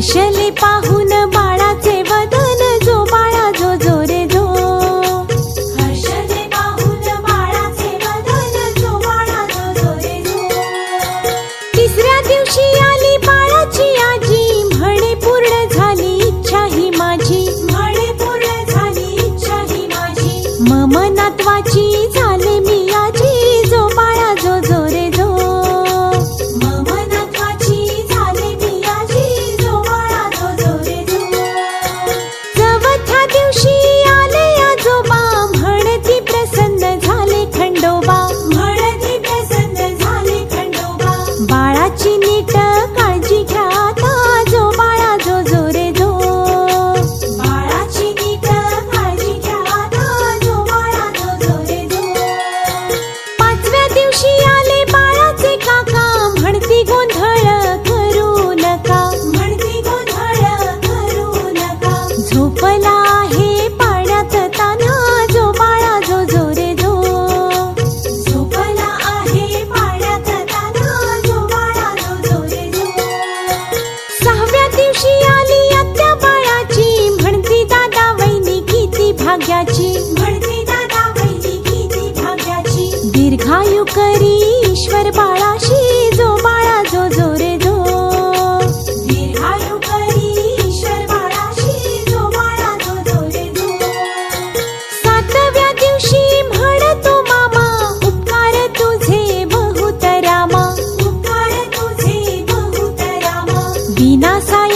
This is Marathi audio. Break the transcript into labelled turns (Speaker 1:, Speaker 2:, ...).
Speaker 1: हर्षले पाहून बाळाचे वदन जो बाळा जो जो रे जो. हर्षले पाहून बाळाचे वदन जो बाळा जो जो रे जो. तिसऱ्या दिवशी आली बाळाची आजी. म्हणे पूर्ण झाली इच्छा ही माझी. म्हणे पूर्ण झाली इच्छा ही माझी. मम नातवाची झोपला पाण्यात ताना जो बाळा जो जो रे जो. झोपला आहे पाण्यात ताना जो बाळा जो जो रे जो. सहाव्या दिवशी आली आत्या बाळाची म्हणती दादा वहिनी किती भाग्याची. म्हणती दादा वहिनी किती भाग्याची. दीर्घायु करी きなさい。